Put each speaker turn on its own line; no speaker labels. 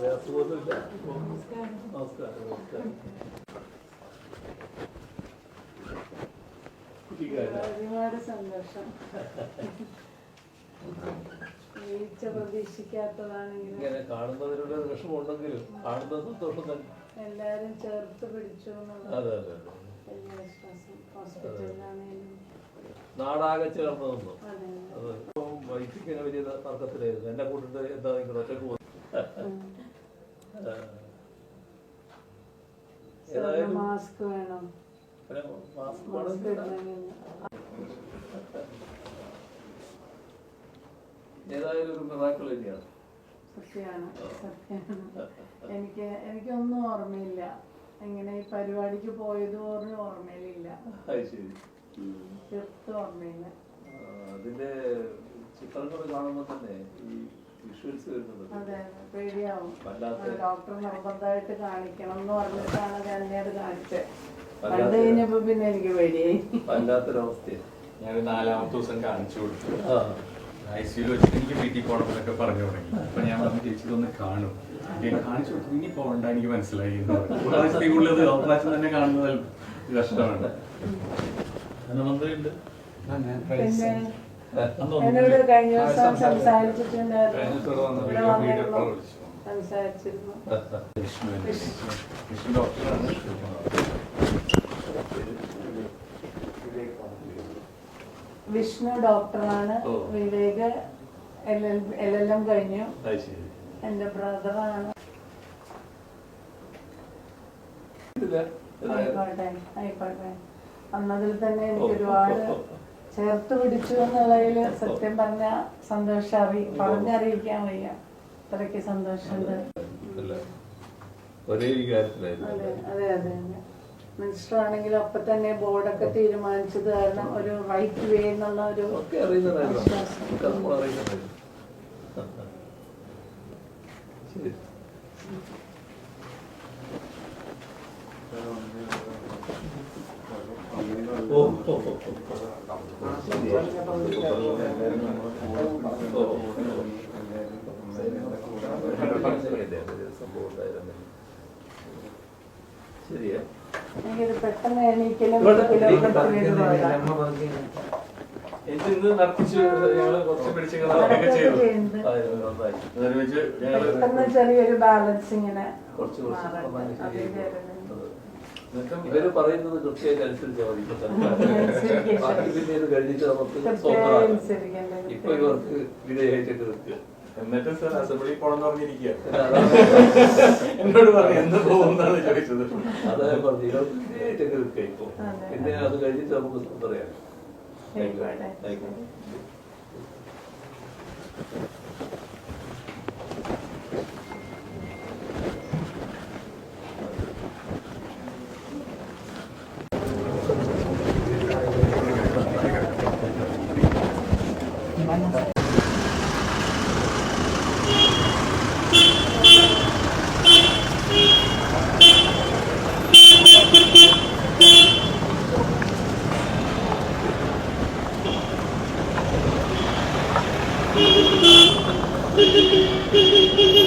വേറെ അസുഖമൊന്നുമില്ല നമസ്കാരം നമസ്കാരം കുട്ടിക്കാരാ
ഒരുപാട് സന്തോഷം. വീഴ്ച പ്രതീക്ഷിക്കാത്തതാണെങ്കിലും
ഇങ്ങനെ. കാണുന്നതിനുള്ള വിഷമമുണ്ടെങ്കിലും കാണുന്ന സന്തോഷം തന്നെ.
എല്ലാരും ചേർത്ത് പിടിച്ചു
അതെ അതെ നാടാകെ ചേർന്ന് നിന്നു
അതെ.
വലിയ തർക്കത്തിലായിരുന്നു. എന്നെ കൂട്ടിട്ട് എന്താ നിങ്ങൾ ഒറ്റയ്ക്ക്
മാസ്ക് വേണം.
പിന്നെ മാസ്ക്
മാസ്ക്
വേണം.
ഇടണമെങ്കിൽ
ഏതായാലും ഒരു മിറാക്കിൾ തന്നെയാണ്.
സത്യമാണ് സത്യമാണ്. എനിക്ക് എനിക്കൊന്നും ഓർമ്മയില്ല. എങ്ങനെ ഈ പരിപാടിക്ക് പോയത് പോലും ഓർമ്മയിലില്ല. തീർത്തും ഓർമ്മയില്ല.
അതിന്റെ ചിത്രങ്ങൾ കാണുമ്പോൾ തന്നെ ഈ വിഷ്വൽസ് വരുന്നത്
അതെ പേടിയാവും. ഡോക്ടർ നിർബന്ധമായിട്ട് കാണിക്കണം എന്ന് പറഞ്ഞിട്ടാണ് ഞാൻ അത് കാണിച്ചത്. കണ്ടു കഴിഞ്ഞപ്പോ പിന്നെ എനിക്ക് പേടിയായി.
വല്ലാത്തൊരവസ്ഥയാണ്
ഞാൻ നാലാമത്തെ ദിവസം കാണിച്ചു കൊടുത്തു.
ആ.
ഐ സിയിൽ വെച്ചിട്ട് എനിക്ക് വീട്ടിൽ പോകണം എന്നൊക്കെ പറഞ്ഞു തുടങ്ങി. അപ്പൊ ഞാൻ പറഞ്ഞു ചേച്ചി ഒന്ന് കാണും. ഞാൻ കാണിച്ചു കൊടുത്തു. ഇനി പോകണ്ട എനിക്ക് മനസ്സിലായി കൂടുതൽ പ്രാവശ്യം തന്നെ കാണുന്നത് കഷ്ടമാണ്.
ധനമന്ത്രിയുണ്ട്
പിന്നെ എന്നോട് കഴിഞ്ഞ ദിവസം സംസാരിച്ചിട്ടുണ്ടായിരുന്നു. ഇവിടെ വന്നിരുന്നു. സംസാരിച്ചിരുന്നു.
വിഷ്ണു ഡോക്ടറാണ്.
വിഷ്ണു ഡോക്ടറാണ്. വിവേക് എൽ എൽ എം കഴിഞ്ഞു. എന്റെ ബ്രദറാണ്. ആയിക്കോട്ടെ ആയിക്കോട്ടെ. അന്നതിൽ തന്നെ എനിക്ക് ഒരുപാട് ചേർത്ത് പിടിച്ചു എന്നുള്ളതിൽ സത്യം പറഞ്ഞ സന്തോഷം അറി പറഞ്ഞറിയിക്കാൻ വയ്യ. അത്രയ്ക്ക് സന്തോഷമുണ്ട്.
ഒരേ വികാരത്തിലായിരുന്നു
മിനിസ്റ്റർ ആണെങ്കിലും അപ്പൊ തന്നെ ബോർഡൊക്കെ തീരുമാനിച്ചത് കാരണം ഒരു റൈറ്റ് വേ എന്നുള്ള ഒരു വിശ്വാസം.
ശരി. ശരിയാ.
പെട്ടെന്ന് എണീക്കലും
നടത്തിച്ച് ഞങ്ങൾ കുറച്ച് ചെയ്തു
ചെറിയൊരു ബാലൻസ് ഇങ്ങനെ
കുറച്ച് കുറച്ച് ഇവർ പറയുന്നത് കൃത്യമായിട്ട് അനുസരിച്ചാൽ മതി. ബാക്കി പിന്നെ ഇത് കഴിഞ്ഞിട്ട് നമുക്ക്. ഇപ്പൊ ഇവർക്ക് വിധേയമായിട്ടൊക്കെ നിൽക്കുക
എന്നിട്ട് സർ അസംബ്ലി പോണെന്ന് പറഞ്ഞിരിക്കുക എന്നോട് പറഞ്ഞു എന്ന് പോകുന്നാണ് ചോദിച്ചത്.
അതാ ഞാൻ പറഞ്ഞു ഇവർക്ക് വിധേയമായിട്ടൊക്കെ നിൽക്കുക ഇപ്പൊ? പിന്നെ അത് കഴിഞ്ഞിട്ട് നമുക്ക് പറയാം.
Thank
you.